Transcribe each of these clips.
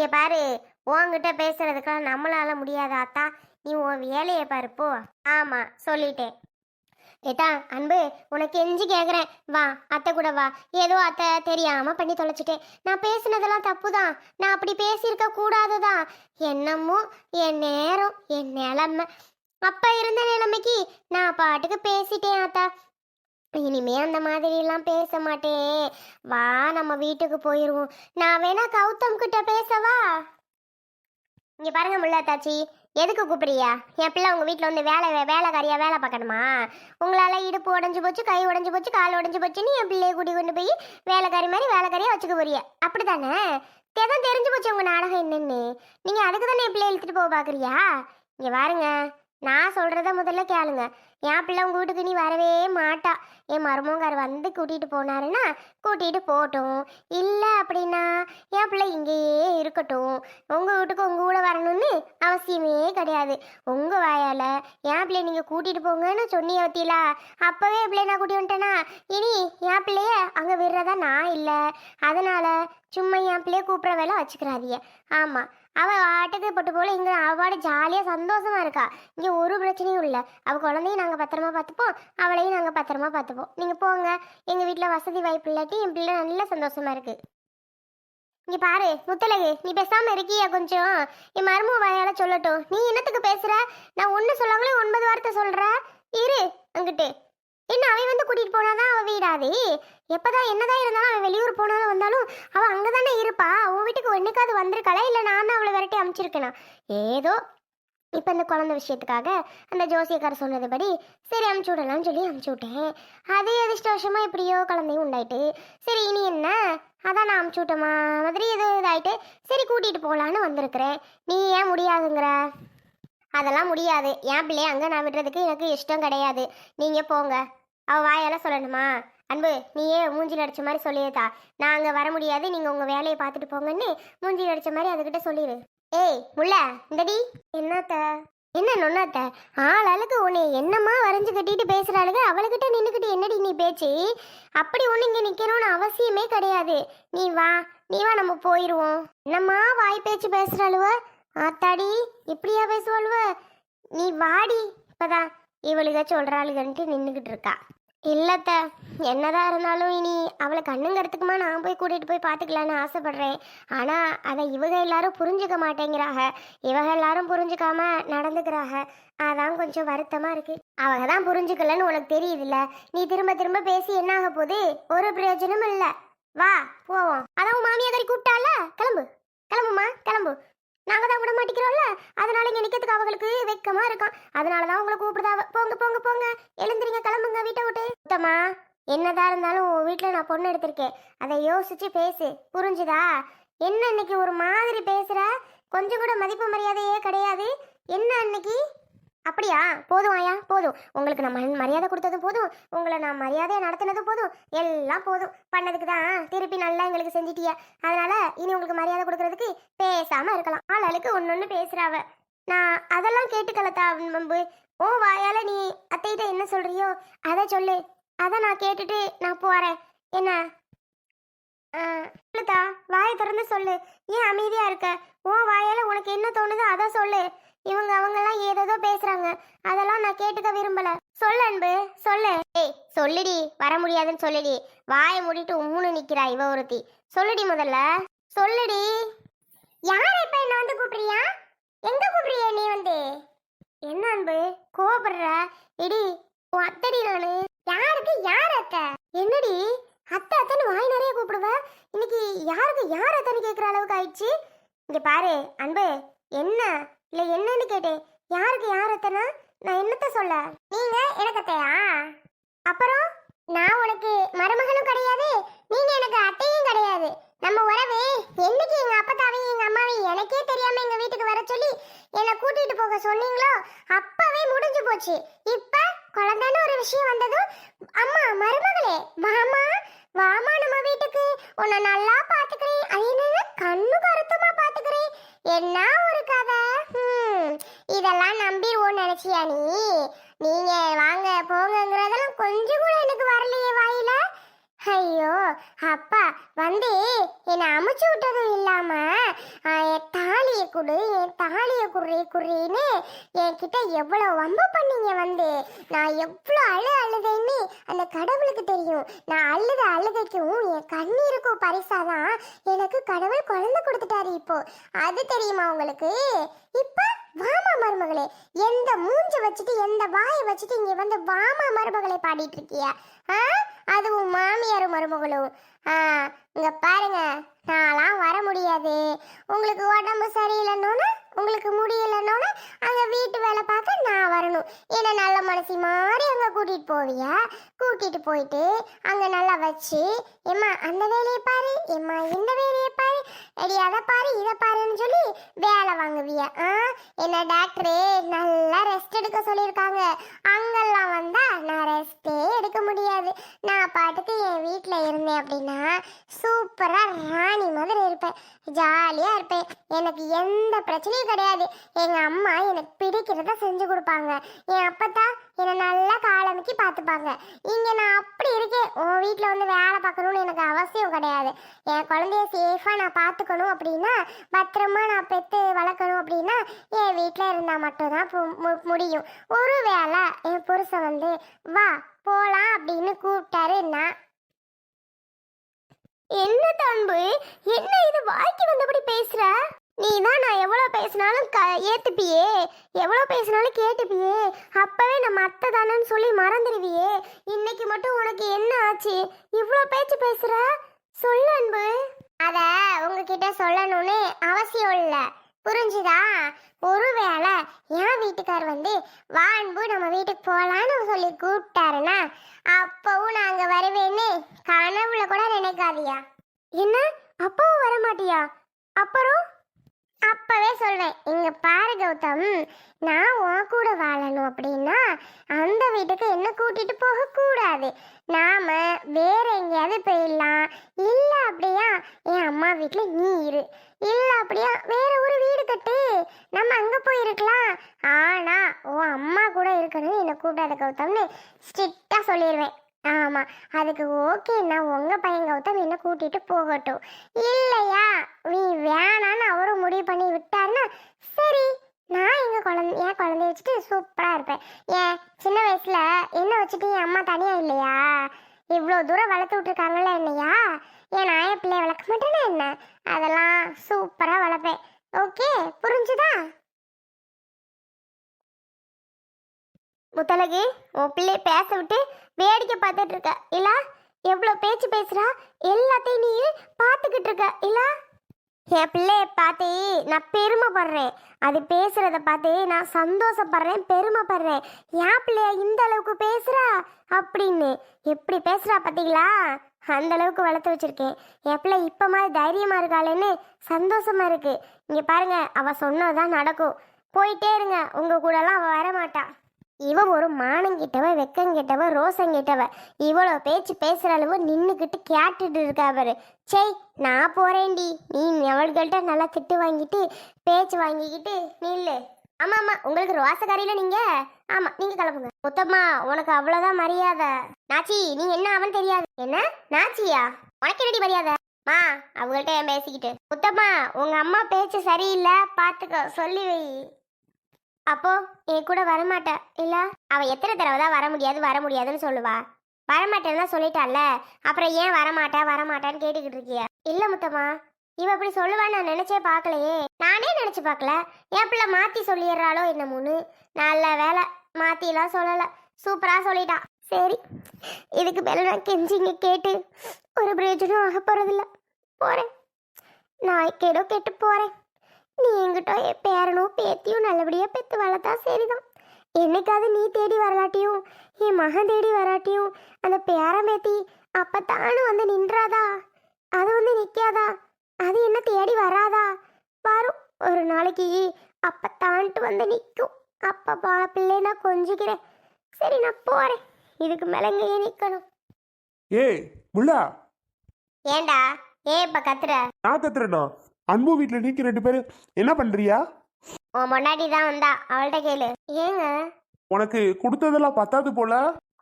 இங்கே பாரு உன்கிட்ட பேசுறதுக்கெல்லாம் நம்மளால முடியாத அத்தா நீ உன் வேலையை பாரு போ. ஆமா சொல்லிட்டேன். ஏட்டா அன்பு உனக்கு எஞ்சி கேட்குறேன் வா அத்தை கூட வா. ஏதோ அத்தை தெரியாம பண்ணி தொலைச்சிட்டேன். நான் பேசுனதெல்லாம் தப்பு தான் நான் அப்படி பேசியிருக்க கூடாதுதான். என்னமோ என் நேரம் என் நிலமை. அப்போ இருந்த நிலைமைக்கு நான் பாட்டுக்கு பேசிட்டேன் அத்தா இனிமே அந்த மாதிரி எல்லாம் பேச மாட்டேன் வா நம்ம வீட்டுக்கு போயிருவோம். நான் வேணா கௌதம் கிட்ட பேசவா? இங்க பாருங்க முல்லாத்தாச்சி. எதுக்கு கூப்பிடுறியா? என் பிள்ளை உங்க வீட்டில் வந்து வேலை வே- வேலைக்காரியா வேலை பார்க்கணுமா? உங்களால இடுப்பு உடஞ்சு போச்சு கை உடஞ்சு போச்சு கால் உடஞ்சு போச்சுன்னு என் பிள்ளைய கூட்டி கொண்டு போய் வேலைக்காரி மாதிரி வேலைக்காரியா வச்சுக்க போறிய. அப்படிதானே தெதான் தெரிஞ்சு போச்சு உங்க நாடகம் என்னன்னு. நீங்க அதுக்கு தானே என் பிள்ளைய இழுத்துட்டு போக பாக்குறியா இங்க பாருங்க. நான் சொல்கிறத முதல்ல கேளுங்க. என் பிள்ளை உங்கள் வீட்டுக்கு நீ வரவே மாட்டா. என் மருமகார் வந்து கூட்டிட்டு போனாருன்னா கூட்டிட்டு போகட்டும். இல்லை அப்படின்னா என் பிள்ளை இங்கேயே இருக்கட்டும். உங்கள் வீட்டுக்கு உங்கள் கூட வரணும்னு அவசியமே கிடையாது. உங்கள் வாயால என் பிள்ளைய நீங்கள் கூட்டிட்டு போங்கன்னு சொன்னிய அப்போவே என் பிள்ளைய நான் கூட்டி வந்துட்டேனா? இனி என் பிள்ளைய அங்கே விடுறதா நான் இல்லை. அதனால் சும்மா என் பிள்ளைய கூப்பிட்ற வேலை வச்சுக்கிறாதிய ஆமாம் அவள் ஆட்டுக்கு போட்டு போல இங்கே அவட ஜாலியாக சந்தோஷமா இருக்கா. இங்கே ஒரு பிரச்சனையும் இல்லை. அவள் குழந்தையும் நாங்கள் பத்திரமா பார்த்துப்போம் அவளையும் நாங்கள் பத்திரமா பார்த்துப்போம் நீங்கள் போங்க. எங்கள் வீட்டில் வசதி வாய்ப்பு இல்லை. இல்லாட்டி என் பிள்ளை நல்ல சந்தோஷமா இருக்கு. இங்க பாரு முத்தலகு நீ பேசாம இருக்கியா கொஞ்சம்? என் மருமக வாயால சொல்லட்டும். நீ என்னத்துக்கு பேசுற? நான் ஒண்ணு சொல்லாமலே ஒன்பது வார்த்தை சொல்ற? இரு அங்கிட்டு. என்ன அவன் வந்து கூட்டிட்டு போனாதான் அவன் வீடாது? எப்பதான் என்னதான் இருந்தாலும் அவன் வெளியூர் போனாலும் வந்தாலும் அவன் அங்கதானே இருப்பா? உன் வீட்டுக்கு என்னைக்காவது வந்திருக்காளா? இல்ல நான் தான் அவளை விரட்டி அமைச்சிருக்கேனா ஏதோ இப்போ இந்த குழந்தை விஷயத்துக்காக அந்த ஜோசியக்காரர் சொன்னதுபடி சரி அமுச்சு விடலாம்னு சொல்லி அமுச்சு விட்டேன். அதே அதிர்ஷ்டவசமாக எப்படியோ குழந்தையும் உண்டாயிட்டு சரி இனி என்ன? அதான் நான் அமுச்சு விட்டமா மாதிரி ஏதோ இதாயிட்டு சரி கூட்டிகிட்டு போகலான்னு வந்திருக்கிறேன். நீ ஏன் முடியாதுங்கிற? அதெல்லாம் முடியாது. என் பிள்ளைய அங்கே நான் விடுறதுக்கு எனக்கு இஷ்டம் கிடையாது. நீங்கள் போங்க. அவள் வாயால சொல்லணுமா? அன்பு நீயே மூஞ்சில் அடிச்ச மாதிரி சொல்லியிருந்தா நான் அங்கே வர முடியாது. நீங்கள் உங்கள் வேலையை பார்த்துட்டு போங்கன்னு மூஞ்சில் அடிச்ச மாதிரி அதுக்கிட்ட சொல்லிடு ஏய் முல்ல இந்தடி. என்னத்த? என்ன நொன்னாத்த ஆளாளுக்கு உன்னை என்னம்மா வரைஞ்சு கட்டிட்டு பேசுறாளுங்க அவளுக்கிட்ட நின்றுக்கிட்டு என்னடி நீ பேச்சு? அப்படி ஒன்று இங்கே நிற்கணும்னு அவசியமே கிடையாது. நீ வா நீ வா நம்ம போயிடுவோம் என்னம்மா வாய் பேச்சு பேசுறாளுவ? ஆத்தாடி இப்படியா பேசுவாளுவ? நீ வாடி இப்பதான் இவளுக சொல்றாளுகன்ட்டு நின்றுக்கிட்டு இருக்கா. இல்லத்த என்னதான் இருந்தாலும் இனி அவளை கண்ணுங்கிறதுக்குமா நான் போய் கூட்டிகிட்டு போய் பார்த்துக்கலான்னு ஆசைப்படுறேன். ஆனால் அதை இவங்க எல்லாரும் புரிஞ்சுக்க மாட்டேங்கிறாக. இவங்க எல்லாரும் புரிஞ்சுக்காம நடந்துக்கிறாக. அதான் கொஞ்சம் வருத்தமாக இருக்குது அவங்க தான் புரிஞ்சுக்கலன்னு உனக்கு தெரியுதுல்ல. நீ திரும்ப திரும்ப பேசி என்ன ஆக போகுது? ஒரு பிரயோஜனமும் இல்லை. வா போவோம். அதான் உன் மாமியாரி கூப்பிட்டால கிளம்பு. கிளம்புமா கிளம்பு. நாங்கள் தான் விட மாட்டேங்கிறோம்ல? அதனால இங்கே நிற்கிறதுக்கு அவங்களுக்கு வெக்கமாக இருக்கும். அதனால தான் உங்களை கூப்பிடுதா? போங்க போங்க போங்க. எழுந்திரிங்க கிளம்புங்க வீட்டை விட்டு. சுத்தமா என்னதான் இருந்தாலும் உன் வீட்டில் நான் பொண்ணு எடுத்திருக்கேன். அதை யோசிச்சு பேசு. புரிஞ்சுதா? என்ன இன்னைக்கு ஒரு மாதிரி பேசுகிற கொஞ்சம் கூட மதிப்பு மரியாதையே கிடையாது. என்ன அன்னைக்கு அப்படியா? போதும் ஆயா போதும். உங்களுக்கு நான் மரியாதை கொடுத்ததும் போதும். உங்களை நான் மரியாதையை நடத்தினதும் போதும். எல்லாம் போதும். பண்ணதுக்கு தான் திருப்பி நல்லா எங்களுக்கு செஞ்சிட்டிய. அதனால இனி உங்களுக்கு மரியாதை கொடுக்கறதுக்கு பேசாம இருக்கலாம். ஆளாளுக்கு ஒன்னொன்னு பேசுறாவ. நான் அதெல்லாம் கேட்டுக்கலத்தா மம்பு ஓ வாயால நீ அத்தைகிட்ட என்ன சொல்றியோ அதை சொல்லு. அதை நான் கேட்டுட்டு நான் போறேன். என்ன? சொல்லுதா வாயை திறந்து சொல்லு. ஏன் அமைதியா இருக்க? ஓ வாயால உனக்கு என்ன தோணுதோ அதை சொல்லு. இவங்க அவங்கெல்லாம் ஏதேதோ பேசுறாங்க. அதெல்லாம் நான் கேட்டுக்க விரும்பல. சொல்லு அன்பு சொல்லு. ஏய் சொல்லுடி. வர முடியாதுன்னு சொல்லுடி. வாயை மூடிட்டு உம்முன்னு நிக்கிறா இவ ஒருத்தி. சொல்லுடி முதல்ல. சொல்லுடி. யார் இப்ப என்ன வந்து கூப்பிடுறியா? எங்க கூப்பிடுறிய நீ வந்து? என்ன அன்பு? கோபப்படுற இடி உன் அத்தடி நானு. யாருக்கு? யார் அத்தை? என்னடி? அத்தை அத்தைன்னு வாய் நிறைய கூப்பிடுவ? இன்னைக்கு யாருக்கு? யார் அத்தைன்னு கேட்குற அளவுக்கு ஆயிடுச்சு? இங்க பாரு அன்பு. என்ன? இல்லை என்னன்னு கேட்டேன். யாருக்கு யார் அத்தைனா நான் என்னத்த சொல்ல? நீங்க எனக்கு அத்தையா? அப்புறம்? நான் உனக்கு மருமகனும் கிடையாது நீங்க எனக்கு அத்தையும் கிடையாது. நம்ம உறவு என்னைக்கு எங்க அப்பத்தாவையும் எங்க அம்மாவையும் எனக்கே தெரியாம எங்க வீட்டுக்கு வர சொல்லி என்னை கூட்டிட்டு போக சொன்னீங்களோ அப்பவே முடிஞ்சு போச்சு. இப்ப குழந்தைன்னு ஒரு விஷயம் வந்ததும் அம்மா மருமகளே மாமா வாமா நம்ம வீட்டுக்கு. உன்னை நல்லா பாத்துக்கிறேன். அது என்னன்னா கண்ணு கருத்தமா பாத்துக்கிறேன். என்ன ஒரு கதை? இதெல்லாம் நம்பிடுவோம் நினைச்சியா நீ? நீங்க வாங்க போங்கங்கிறதெல்லாம் கொஞ்சம் கூட எனக்கு வரலையே வாயில. ஐயோ அப்பா வந்து என்னை அமுச்சு விட்டதும் இல்லாம என் தாலியை கொடு என் தாலியை குடுறி குடுறின்னு என்கிட்ட எவ்வளோ வம்பு பண்ணீங்க வந்து. நான் எவ்வளோ அழு அழுதைன்னு அந்த கடவுளுக்கு தெரியும். நான் அழுத அழுகைக்கும் என் கண்ணீருக்கும் பரிசாதான் எனக்கு கடவுள் குழந்தை கொடுத்துட்டாரு இப்போ. அது தெரியுமா உங்களுக்கு? இப்போ வாமா மருமகளே எந்த மூஞ்ச வச்சுட்டு எந்த வாயை வச்சுட்டு இங்கே வந்து வாமா மருமகளை பாடிட்டு இருக்கிய ஆ அதுவும் மாமியாரும் மருமகளும் ஆ இங்கே பாருங்க நான்லாம் வர முடியாது. உங்களுக்கு உடம்பு சரியில்லைன்னு? உங்களுக்கு முடியலன்னொன்னு அங்க வீட்டு வேலை பார்க்க நான் வரணும். என்ன நல்ல மனசி மாதிரி அங்க கூட்டிட்டு போவியா? கூட்டிட்டு போயிட்டு அங்க நல்லா வச்சு எம்மா அந்த வேலையை பாரு எம்மா இந்த வேலையை பாரு எடி அதை பாரு இதை பாருன்னு சொல்லி வேலை வாங்குவியா? ஆ? என்ன டாக்டரு நல்லா ரெஸ்ட் எடுக்க சொல்லியிருக்காங்க. அங்கெல்லாம் வந்தா நான் ரெஸ்டே எடுக்க முடியாது. நான் பாட்டுக்கு என் வீட்டில் இருந்தேன் அப்படின்னா சூப்பராக ராணி மாதிரி இருப்பேன். ஜாலியாக இருப்பேன். எனக்கு எந்த பிரச்சனையும் கிடையாது. எங்கள் அம்மா எனக்கு பிடிக்கிறத செஞ்சு கொடுப்பாங்க. என் அப்பத்தா என்னை நல்லா காலமிக்கி பார்த்துப்பாங்க. இங்கே நான் அப்படி இருக்கேன். உன் வீட்டில் வந்து வேலை பார்க்கணும்னு எனக்கு அவசியம் கிடையாது. என் குழந்தைய சேஃபாக நான் பார்த்துக்கணும் அப்படின்னா பத்திரமா நான் பெற்று வளர்க்கணும் அப்படின்னா என் வீட்டில் இருந்தால் மட்டும்தான் மு- முடியும். ஒரு வேளை என் புருஷன் வந்து வா போகலாம் அப்படின்னு கூப்பிட்டாருன்னா என்ன தம்பு? என்ன இது? வாய்க்கு வந்தபடி பேசுற? நீ தான் நான் எவ்வளோ பேசினாலும் க ஏற்றுப்பியே எவ்வளோ பேசினாலும் கேட்டுப்பியே. அப்போவே நம்ம அத்தை தானேன்னு சொல்லி மறந்துடுவியே இன்னைக்கு மட்டும் உனக்கு என்ன ஆச்சு? இவ்வளோ பேச்சு பேசுகிற சொல்லு அன்பு. அதை உங்ககிட்ட சொல்லணும்னு அவசியம் இல்லை. புரிஞ்சுதா? ஒருவேளை என் வீட்டுக்கார் வந்து வா அன்பு நம்ம வீட்டுக்கு போகலான்னு சொல்லி கூப்பிட்டாருன்னா அப்பவும் நான் அங்கே வருவேன்னு கனவுல கூட நினைக்காதியா? என்ன? அப்பவும் வர மாட்டியா அப்புறம்? சொல்வேன் இங்க பாரு கௌதம். நான் உன் கூட வாழணும் அப்படின்னா அந்த வீட்டுக்கு என்ன கூட்டிட்டு போக கூடாது. நாம வேற எங்கேயாவது போயிடலாம். இல்ல அப்படியா என் அம்மா வீட்டுல நீ இரு. இல்ல அப்படியா வேற ஒரு வீடு கட்டு. நம்ம அங்க போயிருக்கலாம். ஆனா உன் அம்மா கூட இருக்கணும் என்ன கூப்பிடாத கௌதம்னு ஸ்ட்ரிக்டா சொல்லிடுவேன் ஆமா அதுக்கு ஓகேன்னா உங்க பையன் கௌதம் என்ன கூட்டிட்டு போகட்டும். இல்லையா? நீ வேணான்னு அவரும் முடிவு பண்ணி விட்டாருன்னா சரி நான் எங்க குழந்தை என் குழந்தைய வச்சுட்டு சூப்பரா இருப்பேன். ஏன் சின்ன வயசுல என்ன வச்சுட்டு என் அம்மா தனியா இல்லையா? இவ்வளோ தூரம் வளர்த்து விட்டுருக்காங்கல்ல என்னையா? ஏன் நான் என் பிள்ளைய வளர்க்க மாட்டேன்னா என்ன? அதெல்லாம் சூப்பரா வளர்ப்பேன். ஓகே புரிஞ்சுதா? முத்தலகு உன் பிள்ளை பேச விட்டு வேடிக்கை பார்த்துட்டு இருக்க. இல்ல எவ்வளோ பேச்சு பேசுறா? எல்லாத்தையும் நீ பார்த்துக்கிட்டு இருக்க இல்ல என் பிள்ளைய பார்த்து நான் பெருமைப்படுறேன். அது பேசுறத பார்த்து நான் சந்தோஷப்படுறேன் பெருமைப்படுறேன். என் பிள்ளைய இந்த அளவுக்கு பேசுறா அப்படின்னு. எப்படி பேசுறா பார்த்தீங்களா? அந்த அளவுக்கு வளர்த்து வச்சிருக்கேன். என் பிள்ளை இப்போ மாதிரி தைரியமாக இருக்காளேன்னு சந்தோஷமா இருக்கு. இங்கே பாருங்க அவள் சொன்னதான் நடக்கும். போயிட்டே இருங்க உங்கள் கூடலாம் அவள் வரமாட்டாள் இவ ஒரு மானங்கிட்டவ வெக்கங்கிட்டவ ரோசங்கிட்டவ இவ்வளோ பேச்சு பேசுகிற அளவு நின்றுக்கிட்டு கேட்டுட்டு இருக்கா பாரு. சே நான் போகிறேன்டி நீ அவள்கள்ட்ட நல்லா திட்டு வாங்கிட்டு பேச்சு வாங்கிக்கிட்டு நில்லு. ஆமாம் ஆமாம் உங்களுக்கு ரோசக்காரியில நீங்கள் ஆமாம் நீங்கள் கிளம்புங்க. முத்தம்மா உனக்கு அவ்வளோதான் மரியாதை. நாச்சி நீ என்ன அவன் தெரியாது? என்ன? நாச்சியா? உனக்கு என்னடி மரியாதை? மா அவங்கள்ட்ட ஏன் பேசிக்கிட்டு? முத்தம்மா உங்க அம்மா பேச்சு சரியில்லை. பார்த்துக்க சொல்லி வை. அப்போ என் கூட வரமாட்டா. இல்ல அவ எத்தனை தடவை தான் வர முடியாது வர முடியாதுன்னு சொல்லுவா. வரமாட்டேன்னு தான் சொல்லிட்டால அப்புறம் ஏன் வரமாட்டா வரமாட்டான்னு கேட்டுக்கிட்டு இருக்கிய? இல்ல முத்தம்மா. இவ அப்படி சொல்லுவான்னு நான் நினைச்சே பார்க்கலையே. நானே நினைச்சு பார்க்கல. என் பிள்ளை மாத்தி சொல்லிடுறாளோ என்னமோன்னு. நல்ல வேலை மாத்திலாம் சொல்லல. சூப்பரா சொல்லிட்டா. சரி இதுக்கு மேல நான் கெஞ்சிங்க கேட்டு ஒரு பிரயோஜனம் ஆக போறதில்ல போறேன் நாய்க்கேடோ கேட்டு போறேன். நீ என்கிட்ட என் பேரனும் பேத்தியும் நல்லபடியா பெத்து வளர்த்தா சரிதான். என்னைக்காவது நீ தேடி வரலாட்டியும் என் மகன் தேடி வராட்டியும் அந்த பேரன் பேத்தி அப்பத்தானு வந்து நின்றாதா? அது வந்து நிக்காதா? அது என்ன தேடி வராதா? வரும் ஒரு நாளைக்கு அப்பத்தான்ட்டு வந்து நிற்கும் அப்பா பா பிள்ளை நான் கொஞ்சிக்கிறேன். சரி நான் போறேன். இதுக்கு மேல இங்கேயே நிக்கணும். ஏய் முல்லா. ஏண்டா? ஏன் இப்ப கத்துற. நான் கத்துறேனா அன்பு வீட்டில் நீங்க ரெண்டு பேரும் என்ன பண்றியா? உன் முன்னாடி தான் வந்தா அவள்கிட்ட கேளு. ஏங்க? உனக்கு கொடுத்ததெல்லாம் பத்தாது போல?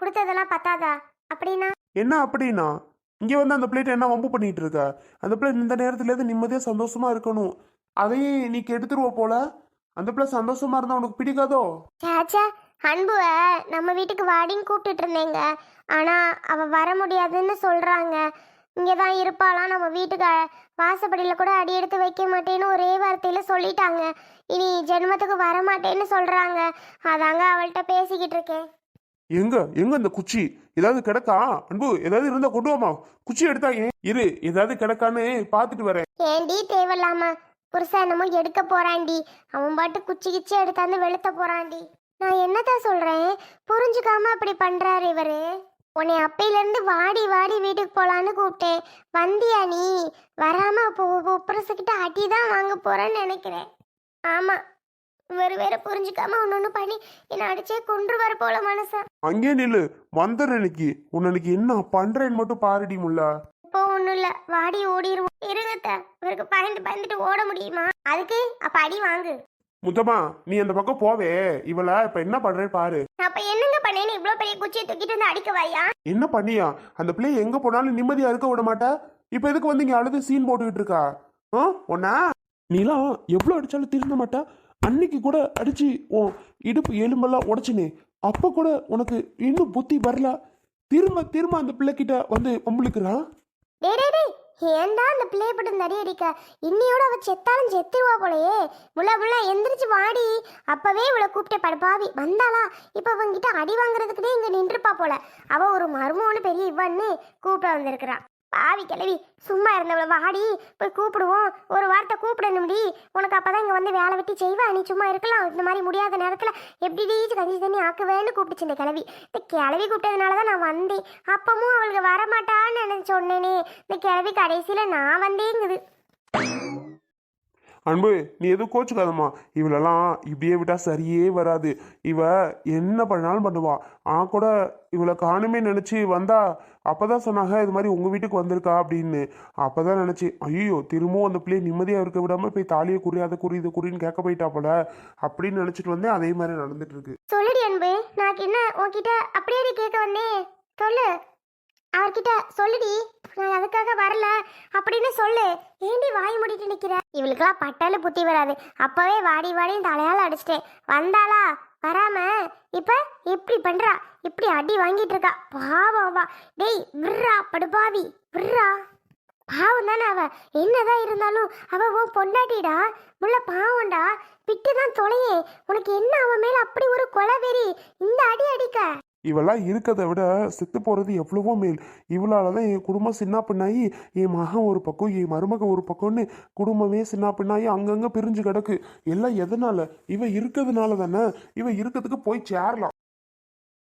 கொடுத்ததெல்லாம் பத்தாதா? அப்படின்னா? என்ன அப்படின்னா? இங்க வந்து அந்த பிளேட் என்ன வம்பு பண்ணிட்டு இருக்க? அந்த பிளேட் இந்த நேரத்துல இருந்து நிம்மதியா சந்தோஷமா இருக்கணும். அதையும் நீ கெடுத்துருவ போல? அந்த பிள்ளை சந்தோஷமா இருந்தா உனக்கு பிடிக்காதோ? சேச்சா அன்புவ நம்ம வீட்டுக்கு வாடின்னு கூப்பிட்டுட்டு இருந்தேங்க. ஆனா அவ வர முடியாதுன்னு சொல்றாங்க. இங்கே தான் இருப்பாளாம். நம்ம வீட்டுக்கு வாசப்படியில கூட அடி எடுத்து வைக்க மாட்டேன்னு ஒரே வார்த்தையில சொல்லிட்டாங்க. இனி ஜென்மத்துக்கு வர மாட்டேன்னு சொல்றாங்க. அதாங்க அவள்கிட்ட பேசிக்கிட்டு இருக்கேன். எங்க? எங்க அந்த குச்சி? ஏதாவது கிடக்கா? அன்பு ஏதாவது இருந்தா கொண்டு வாமா குச்சி எடுத்தா ஏன் இரு ஏதாவது கிடக்கான்னு பார்த்துட்டு வரேன். ஏண்டி தேவையில்லாம என்னமோ எடுக்க போறான்டி அவன் பாட்டு குச்சி கிச்சி எடுத்தாந்து வெளுத்த போறான்டி நான் என்னதான் சொல்றேன்? புரிஞ்சுக்காம அப்படி பண்றாரு இவரு. உன்னை அப்பையில இருந்து வாடி வாடி வீட்டுக்கு போலான்னு கூப்பிட்டேன். வந்தியா நீ? வராம புருஷக்கிட்ட அடி தான் வாங்க போறேன்னு நினைக்கிறேன். ஆமா. இவர் வேற புரிஞ்சுக்காம ஒன்னொன்னு பண்ணி என்னை அடிச்சே கொன்றுவார் போல மனசன் அங்கே நில்லு. வந்துடுறேன் இன்னைக்கு. உன்னைக்கு என்ன பண்றேன்னு மட்டும் பாருடி முல்லா. இப்போ ஒன்றும் இல்லை. வாடி ஓடிடுவோம் இருங்கத்த இவருக்கு பயந்து பயந்துட்டு ஓட முடியுமா? அதுக்கு அப்ப அடி வாங்கு. முத்தம்மா நீ அந்த பக்கம் போவே. இவள இப்ப என்ன பண்றேன்னு பாரு. அப்ப என்னங்க பண்ணேன்னு இவ்ளோ பெரிய குச்சியை தூக்கிட்டு வந்து அடிக்க வாயா? என்ன பண்ணியா? அந்த பிள்ளை எங்க போனாலும் நிம்மதியா இருக்க விட மாட்டா. இப்ப எதுக்கு வந்து இங்க அழுது சீன் போட்டுக்கிட்டு இருக்கா? ஆ ஒன்னா நீலாம் எவ்வளவு அடிச்சாலும் திருந்த மாட்டா. அன்னைக்கு கூட அடிச்சு உன் இடுப்பு எலும்பெல்லாம் உடைச்சினே. அப்ப கூட உனக்கு இன்னும் புத்தி வரல. திரும்ப திரும்ப அந்த பிள்ளைகிட்ட வந்து பம்பளுக்குறா ஏண்டா ஏன்டா அந்த பிள்ளைய போட்டு நடி அடிக்க? இன்னியோட அவ செத்தாலும் செத்துருவா போலயே. முள்ள முள்ள எந்திரிச்சு வாடி. அப்பவே இவளை கூப்பிட்ட படுப்பாவி வந்தாளா? இப்ப அவங்கிட்ட அடி வாங்குறதுக்குனே இங்க நின்றுப்பா போல. அவ ஒரு மருமோன்னு பெரிய இவன்னு கூப்பிட வந்திருக்கிறான் பாவி கிளவி சும்மா இருந்தவளை வாடி போய் கூப்பிடுவோம். ஒரு வார்த்தை கூப்பிடணும்டி. உனக்கு அப்போ தான் இங்கே வந்து வேலை வெட்டி செய்வா. நீ சும்மா இருக்கலாம். இந்த மாதிரி முடியாத நேரத்தில் எப்படி கஞ்சி தண்ணி ஆக்குவேன்னு கூப்பிடுச்சு இந்த கிளவி இந்த கிளவி கூப்பிட்டதுனால தான் நான் வந்தேன். அப்பமும் அவளுக்கு வரமாட்டான்னு நினைச்சு சொன்னேனே. இந்த கிளவி கடைசியில் நான் வந்தேங்குது. அன்பு நீ எதுவும் கோச்சுக்காதம்மா. இவளெல்லாம் இப்படியே விட்டால் சரியே வராது. இவ என்ன பண்ணாலும் பண்ணுவா. ஆ கூட இவளை காணுமே நினச்சி வந்தா அப்பதான் சொன்னாங்க இது மாதிரி உங்கள் வீட்டுக்கு வந்திருக்கா அப்படின்னு. அப்போதான் நினச்சி ஐயோ திரும்பவும் அந்த பிள்ளையை நிம்மதியாக இருக்க விடாமல் போய் தாலியை குறி அதை குறி இது குறின்னு கேட்க போயிட்டா போல. அப்படின்னு நினச்சிட்டு வந்தேன் அதே மாதிரி நடந்துட்டு இருக்கு. சொல்லுடி அன்பு நான் என்ன உன்கிட்ட அப்படியே கேட்க வந்தேன். சொல்லு. அவர்கிட்ட சொல்லுடி நான் அதுக்காக வரல அப்படின்னு சொல்லு. ஏண்டி வாய் முடிட்டு நிக்கிற? இவளுக்கெல்லாம் பட்டால புத்தி வராது. அப்பவே வாடி வாடி தலையால் அடிச்சிட்டேன். வந்தாளா? வராம? இப்ப இப்படி பண்றா? இப்படி அடி வாங்கிட்டு இருக்கா? பாவம் டேய் விர்ரா படுபாவி விர்றா. பாவம் தானே அவ. என்னதான் இருந்தாலும் அவ உன் பொண்டாட்டிடா? முள்ள பாவம்டா. விட்டு தான் தொலையே. உனக்கு என்ன அவன் மேல அப்படி ஒரு கொலை வெறி இந்த அடி அடிக்க. இவெல்லாம் இருக்கிறத விட செத்து போகிறது எவ்வளவோ மேல். இவளால் தான் என் குடும்பம் சின்ன பின்னாயி என் மகன் ஒரு பக்கம் என் மருமக ஒரு பக்கம்னு குடும்பமே சின்ன பின்னாயி அங்கங்கே பிரிஞ்சு கிடக்கு. எல்லாம் எதனால? இவ இருக்கிறதுனால தானே இவ இருக்கிறதுக்கு போய் சேரலாம்.